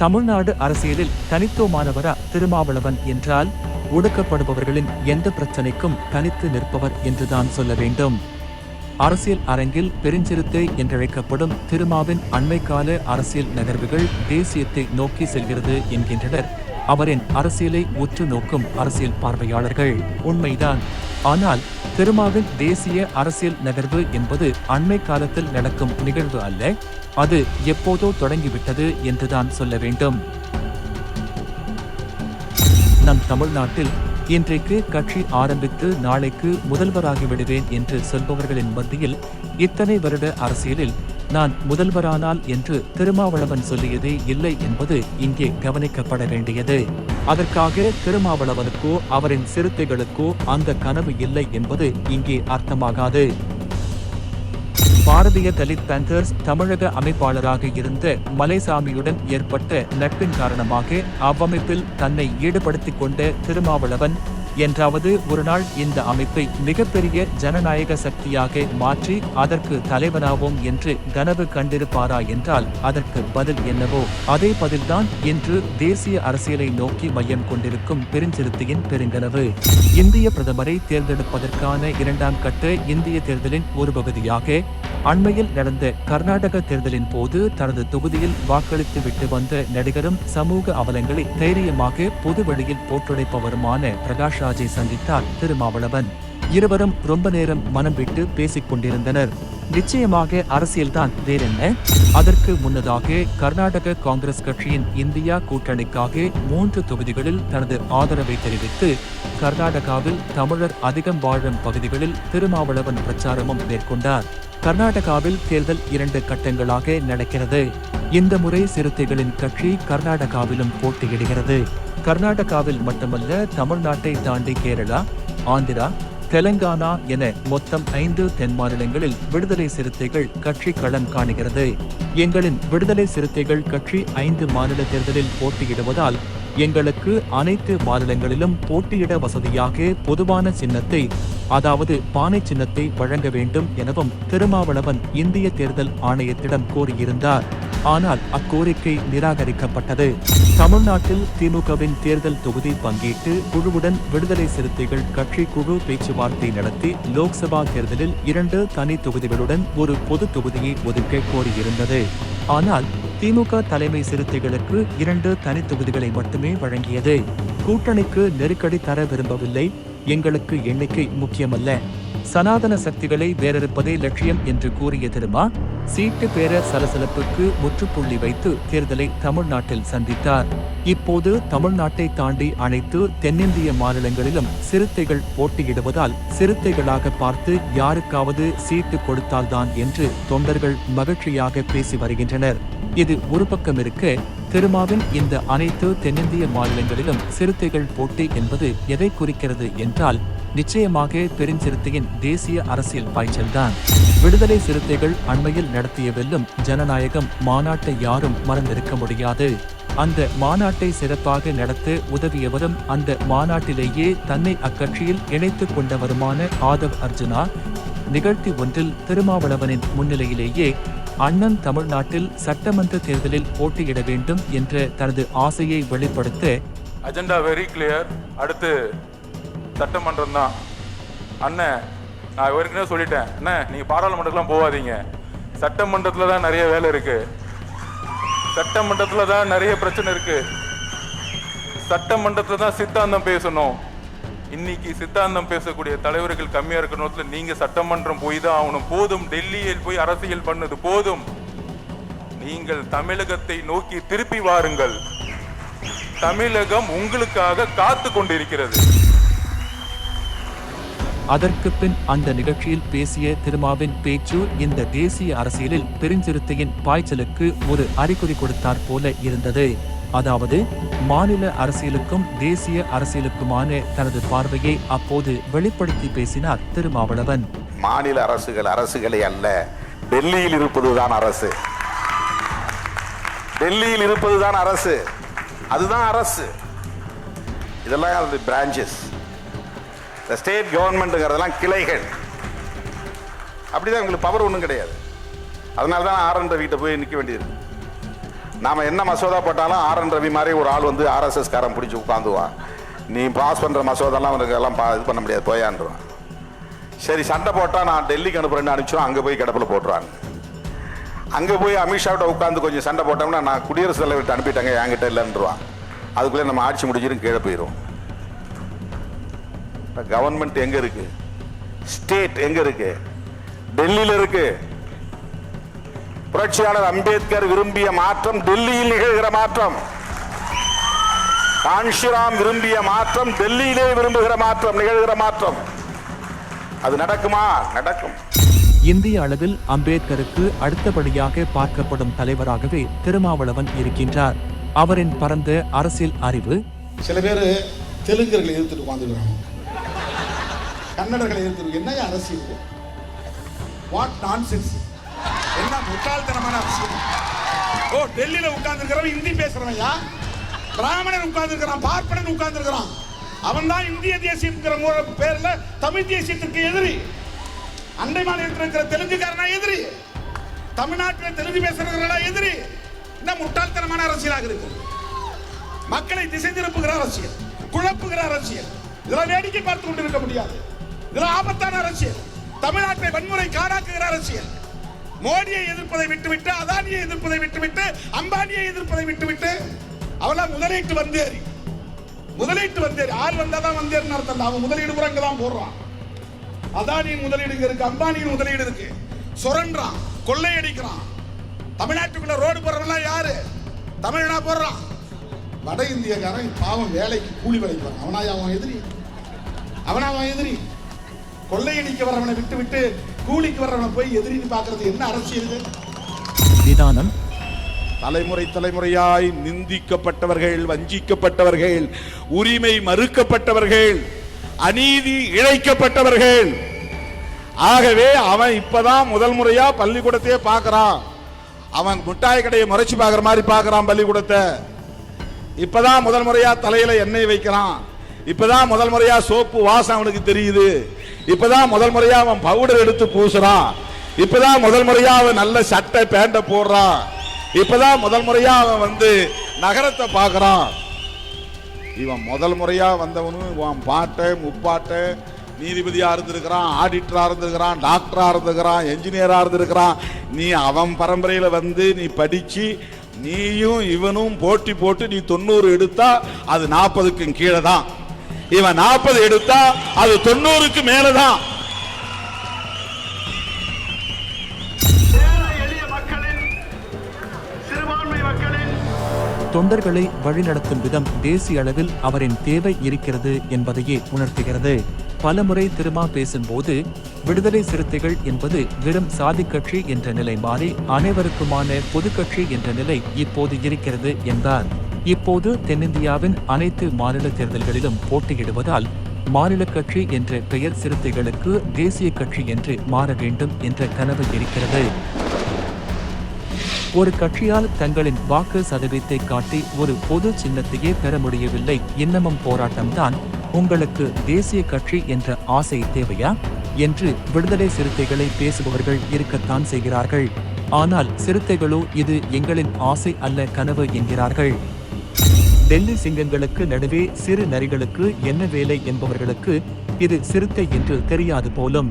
தமிழ்நாடு அரசியலில் தனித்துவமானவரா திருமாவளவன் என்றால் ஒடுக்கப்படுபவர்களின் எந்த பிரச்சனைக்கும் தனித்து நிற்பவர் என்றுதான் சொல்ல வேண்டும். அரசியல் அரங்கில் பெருஞ்சிறுத்தை என்றழைக்கப்படும் திருமாவின் அண்மைக்கால அரசியல் நகர்வுகள் தேசியத்தை நோக்கி செல்கிறது என்கின்றனர். அவரின் அரசியலை உற்று நோக்கும் அரசியல் பார்வையாளர்கள். உண்மைதான். ஆனால் திருமாவின் தேசிய அரசியல் நகர்வு என்பது அண்மை காலத்தில் நடக்கும் நிகழ்வு அல்ல அது எப்போதோ தொடங்கிவிட்டது என்றுதான் சொல்ல வேண்டும். நம் தமிழ்நாட்டில் இன்றைக்கு கட்சி ஆரம்பித்து நாளைக்கு முதல்வராகிவிடுவேன் என்று சொல்பவர்களின் மத்தியில் இத்தனை வருட அரசியலில் நான் முதல்வரானால் என்று திருமாவளவன் சொல்லியதே இல்லை என்பது இங்கே கவனிக்கப்பட வேண்டியது. அதற்காக திருமாவளவனுக்கோ அவரின் சிறுத்தைகளுக்கோ அந்த கனவு இல்லை என்பது இங்கே அர்த்தமாகாது. பாரதிய தலித் பேந்தர்ஸ் தமிழக அமைப்பாளராக இருந்த மலைசாமியுடன் ஏற்பட்ட நட்பின் காரணமாக அவ்வமைப்பில் தன்னை ஈடுபடுத்திக் கொண்ட திருமாவளவன் என்றாவது ஒரு நாள் இந்த அமைப்பை மிகப்பெரிய ஜனநாயக சக்தியாக மாற்றி அதற்கு தலைவனாவோம் என்று கனவு கண்டிருப்பாரா என்றால் அதற்கு பதில் என்னவோ அதே பதில்தான் இன்று தேசிய அரசியலை நோக்கி மையம் கொண்டிருக்கும் பெருஞ்சிறுத்தையின் பெருங்கனவு. இந்திய பிரதமரை தேர்ந்தெடுப்பதற்கான இரண்டாம் கட்ட இந்திய தேர்தலின் ஒரு பகுதியாக அண்மையில் நடந்த கர்நாடக தேர்தலின் போது தனது தொகுதியில் வாக்களித்து விட்டு வந்த நடிகரும் சமூக அவலங்களை தைரியமாக பொது வழியில் போட்டுடைப்பவருமான பிரகாஷ் ராஜை சந்தித்தார் திருமாவளவன். இருவரும் ரொம்ப நேரம் மனம் விட்டு பேசிக் கொண்டிருந்தனர். நிச்சயமாக அரசியல்தான் வேறென்ன? அதற்கு முன்னதாக கர்நாடக காங்கிரஸ் கட்சியின் இந்தியா கூட்டணிக்காக மூன்று தொகுதிகளில் தனது ஆதரவை தெரிவித்து கர்நாடகாவில் தமிழர் அதிகம் வாழும் பகுதிகளில் திருமாவளவன் பிரச்சாரமும் மேற்கொண்டார். கர்நாடகாவில் தேர்தல் இரண்டு கட்டங்களாக நடக்கிறது. இந்த முறை சிறுத்தைகளின் கட்சி கர்நாடகாவிலும் போட்டியிடுகிறது. கர்நாடகாவில் மட்டுமல்ல தமிழ்நாட்டை தாண்டி கேரளா ஆந்திரா தெலங்கானா என மொத்தம் ஐந்து தென் மாநிலங்களில் விடுதலை சிறுத்தைகள் கட்சி களம் காணுகிறது. எங்களின் விடுதலை சிறுத்தைகள் கட்சி ஐந்து மாநில தேர்தலில் போட்டியிடுவதால் எங்களுக்கு அனைத்து மாநிலங்களிலும் போட்டியிட வசதியாக பொதுவான சின்னத்தை அதாவது பானை சின்னத்தை வழங்க வேண்டும் எனவும் திருமாவளவன் இந்திய தேர்தல் ஆணையத்திடம் கோரியிருந்தார். ஆனால் அக்கோரிக்கை நிராகரிக்கப்பட்டது. தமிழ்நாட்டில் திமுகவின் தேர்தல் தொகுதி பங்கீட்டு குழுவுடன் விடுதலை சிறுத்தைகள் கட்சி குழு பேச்சுவார்த்தை நடத்தி லோக்சபா தேர்தலில் இரண்டு தனி தொகுதிகளுடன் ஒரு பொது தொகுதியை ஒதுக்க கோரியிருந்தது. ஆனால் திமுக தலைமை சிறுத்தைகளுக்கு இரண்டு தனி தொகுதிகளை மட்டுமே வழங்கியது. கூட்டணிக்கு நெருக்கடி தர விரும்பவில்லை. எங்களுக்கு எண்ணிக்கை முக்கியமல்ல. சனாதன சக்திகளை வேறறுப்பதே லட்சியம் என்று கூறிய திருமா சீட்டு பேர சலசலப்புக்கு முற்றுப்புள்ளி வைத்து தேர்தலை தமிழ்நாட்டில் சந்தித்தார். இப்போது தமிழ்நாட்டை தாண்டி அனைத்து தென்னிந்திய மாநிலங்களிலும் சிறுத்தைகள் போட்டியிடுவதால் சிறுத்தைகளாக பார்த்து யாருக்காவது சீட்டு கொடுத்தால்தான் என்று தொண்டர்கள் மகிழ்ச்சியாக பேசி வருகின்றனர். இது ஒரு பக்கம் இருக்க. திருமாவின் இந்த அனைத்து தென்னிந்திய மாநிலங்களிலும் சிறுத்தைகள் போட்டி என்பது எதை குறிக்கிறது என்றால் நிச்சயமாக பெருஞ்சிறுத்தையின் தேசிய அரசியல் பாய்ச்சல்தான். விடுதலை சிறுத்தைகள் அண்மையில் நடத்திய வெல்லும் ஜனநாயகம் மாநாட்டை யாரும் மறந்திருக்க முடியாது. அந்த மாநாட்டை சிறப்பாக நடத்த உதவியவரும் அந்த மாநாட்டிலேயே தன்னை அக்கட்சியில் இணைத்துக் கொண்டவருமான ஆதவ் அர்ஜுனா நிகழ்ச்சி ஒன்றில் திருமாவளவனின் முன்னிலையிலேயே அண்ணன் தமிழ்நாட்டில் சட்டமன்ற தேர்தலில் போட்டியிட வேண்டும் என்ற தனது ஆசையை வெளிப்படுத்த அஜெண்டா வெரி கிளியர் அடுத்து சட்டமன்றம் தான். அண்ணன் நான் ஏற்கனவே சொல்லிட்டேன். அண்ணன் நீங்க பாராளுமன்றத்துலாம் போகாதீங்க. சட்டமன்றத்தில் தான் நிறைய வேலை இருக்கு. சட்டமன்றத்தில் தான் நிறைய பிரச்சனை இருக்கு. சட்டமன்றத்தில் தான் சித்தாந்தம் பேசணும். இன்னைக்கு சித்தாந்தம் பேசக்கூடிய தலைவர்கள் கம்மியா இருக்கிற நேரத்துல நீங்க சட்டமன்றம் போய் தான் ஆகணும். போதும். டெல்லியில் போய் அரசியல் பண்ணது. போதும். நீங்கள் தமிழகத்தை நோக்கி திருப்பி வாருங்கள். தமிழகம் உங்களுக்காக காத்து கொண்டிருக்கிறது. அதற்கு பின் அந்த நிகழ்ச்சியில் பேசிய திருமாவின் பேச்சு இந்த தேசிய அரசியலில் பெருஞ்சிறுத்தையின் பாய்ச்சலுக்கு ஒரு அறிகுறி கொடுத்தார் போல இருந்தது. அதாவது மாநில அரசியலுக்கும் தேசிய அரசியலுக்குமான தனது பார்வையை அப்போது வெளிப்படுத்தி பேசினார் திருமாவளவன். மாநில அரசுகள் அரசுகளே அல்ல டெல்லியில் இருப்பதுதான் அரசு. டெல்லியில் இருப்பதுதான் அரசு. அதுதான் அரசு. இதெல்லாம் அது பிரான்ச்சஸ் இந்த ஸ்டேட் கவர்மெண்ட்டுங்கிறதெல்லாம் கிளைகள். அப்படிதான் உங்களுக்கு பவர் ஒன்றும் கிடையாது. அதனால தான் ஆரண்ட வீட்டை போய் நிற்க வேண்டியது நாம என்ன மசோதா போட்டாலும் ஆர் என் ரவி மாதிரி ஒரு ஆள் வந்து ஆர்எஸ்எஸ் காரன் பிடிச்சி உட்காந்துவான் நீ பாஸ் பண்ற மசோதாலாம் அவனுக்கு எல்லாம் பா- இது பண்ண முடியாது போயான்றான் சரி சண்டை போட்டா நான் டெல்லிக்கு அனுப்புறேன்னு அனுப்பிச்சோம் அங்க போய் கிடப்பில் போட்டுருவாங்க. அங்க போய் அமித்ஷாவிட்ட உட்காந்து கொஞ்சம் சண்டை போட்டோம்னா நான் குடியரசுத் தலைவர்கிட்ட அனுப்பிட்டாங்க என்கிட்ட இல்லைன்றான் அதுக்குள்ளே நம்ம ஆட்சி முடிஞ்சிடும் கீழே போயிடும் கவர்மெண்ட் எங்க இருக்கு? ஸ்டேட் எங்க இருக்கு? டெல்லியில இருக்கு. புரட்சியாளர் அம்பேத்கர் விரும்பிய மாற்றம் டெல்லியில் நிகழ்கிற மாற்றம். காஞ்சிராம் விரும்பிய மாற்றம் டெல்லியிலே விரும்புகிற மாற்றம் நிகழ்கிற மாற்றம். அது நடக்குமா? நடக்கும். இந்திய அளவில் அம்பேத்கருக்கு அடுத்தபடியாக பார்க்கப்படும் தலைவராகவே திருமாவளவன் இருக்கின்றார். அவரின் பரந்த அரசியல் அறிவு சில பேர் தெலுங்கர்களை எதிர்த்துட்டு உட்காந்துருக்காங்க கன்னடர்களை எதிர்த்து என்ன அரசியல்? வாட் நான்சென்ஸ் என்ன முட்டாள்தனமான அரசியல் ஓ டெல்லியில உட்கார்ந்துருக்கிறவன் ஹிந்தி பேசுறவன்யா? பிராமணன் உட்கார்ந்துருக்கிறான் பார்ப்பனன் உட்கார்ந்துருக்கிறான் அவன் தான் இந்திய தேசியங்கிற பேர்ல தமிழ் தேசியத்திற்கு எதிரி. அண்டை மாநிலத்தில் இருக்கிற தெலுங்குக்காரனா எதிரி. தமிழ்நாட்டில் தெலுங்கு பேசுறவர்களா எதிரி. என்ன முட்டாள்தனமான அரசியலாக இருக்கு. மக்களை திசை திருப்புகிற அரசியல் குழப்புகிற அரசியல். இதெல்லாம் வேடிக்கை பார்த்து கொண்டிருக்க முடியாது. இதெல்லாம் ஆபத்தான அரசியல். தமிழ்நாட்டை வன்முறை காடாக்குகிற அரசியல். மோடியை எதிர்ப்பதை விட்டுவிட்டு அதானியை எதிர்ப்பதை விட்டுவிட்டு அம்பானியை எதிர்ப்பதை விட்டுவிட்டு அவெல்லாம் முதலீட்டு வந்தேறி. முதலீட்டு வந்தேறி. ஆள் வந்தாதான் வந்தேறின்னு அர்த்தம் இல்ல. அவன் முதலீடு கூட அங்க தான் போடுறான். அதானியின் முதலீடு இருக்கு அம்பானியின் முதலீடு இருக்கு. சுரண்டான் கொள்ளையடிக்கிறான். தமிழ்நாட்டுக்குள்ள ரோடு போடுறவன்லாம் யாரு? தமிழனா போடுறான். வட இந்தியக்காரன் பாவம் வேலைக்கு கூலி வேலைக்கு வரான் அவனா அவன் எதிரி? அவனா அவன் எதிரி? கொள்ளையடிக்க வரவனை விட்டு விட்டு கூலிக்கு வர்றவனை போய் எதிரின்னு பார்க்கிறது என்ன அரசியல் இது? நிதானம். தலைமுறை தலைமுறையாய் நிந்திக்கப்பட்டவர்கள் வஞ்சிக்கப்பட்டவர்கள் உரிமை மறுக்கப்பட்டவர்கள் அநீதி இழைக்கப்பட்டவர்கள். ஆகவே அவன் இப்பதான் முதல் முறையா பள்ளிக்கூடத்தையே பார்க்கறான். அவன் முட்டாய் கடையை முறைச்சு பார்க்குற மாதிரி பார்க்கறான் பள்ளிக்கூடத்தை. இப்பதான் முதல் முறையா தலையில எண்ணெய் வைக்கிறான். இப்பதான் முதல் முறையா சோப்பு வாசம் அவனுக்கு தெரியுது. இப்பதான் முதல் முறையா அவன் பவுடர் எடுத்து பூசுறான். இப்பதான் முதல் முறையா அவன் நல்ல சட்டை பேண்ட போடுறான். இப்பதான் முதல் முறையா அவன் வந்து நகரத்தை பார்க்கறான். இவன் முதல் முறையா வந்தவனும் இவன் பாட்டை முப்பாட்டை நீதிபதியா இருந்திருக்கிறான் ஆடிட்டரா இருந்திருக்கிறான் டாக்டரா இருந்திருக்கிறான் என்ஜினியரா இருந்திருக்கிறான். நீ அவன் பரம்பரையில வந்து நீ படிச்சு நீயும் இவனும் போட்டி போட்டு நீ தொண்ணூறு எடுத்தா அது நாற்பதுக்கும் கீழே தான் இவன் நாற்பது எடுத்தா அது தொண்ணூறுக்கு மேலதான். ஏழை எளிய மக்களின் சிறுபான்மை மக்களின். தொண்டர்களை வழிநடத்தும் விதம் தேசிய அளவில் அவரின் தேவை இருக்கிறது என்பதையே உணர்த்துகிறது. பலமுறை திருமா பேசும்போது விடுதலை சிறுத்தைகள் என்பது வெறும் சாதி கட்சி என்ற நிலை மாறி அனைவருக்குமான பொது கட்சி என்ற நிலை இப்போது இருக்கிறது என்றார். இப்போது தென்னிந்தியாவின் அனைத்து மாநில தேர்தல்களிலும் போட்டியிடுவதால் மாநில கட்சி என்ற பெயர் சிறுத்தைகளுக்கு தேசிய கட்சி என்று மாற வேண்டும் என்ற கனவு இருக்கிறது. ஒரு கட்சியால் தங்களின் வாக்கு சதவீதத்தை காட்டி ஒரு பொது சின்னத்தையே பெற முடியவில்லை. இன்னமும் போராட்டம்தான் உங்களுக்கு தேசிய கட்சி என்ற ஆசை தேவையா? என்று விடுதலை சிறுத்தைகளை பேசுபவர்கள் இருக்கத்தான் செய்கிறார்கள். ஆனால் சிறுத்தைகளோ இது எங்களின் ஆசை அல்ல கனவு என்கிறார்கள். டெல்லி சிங்கங்களுக்கு நடுவே சிறு நரிகளுக்கு என்ன வேலை என்பவர்களுக்கு இது சிறுத்தை என்று தெரியாது போலும்.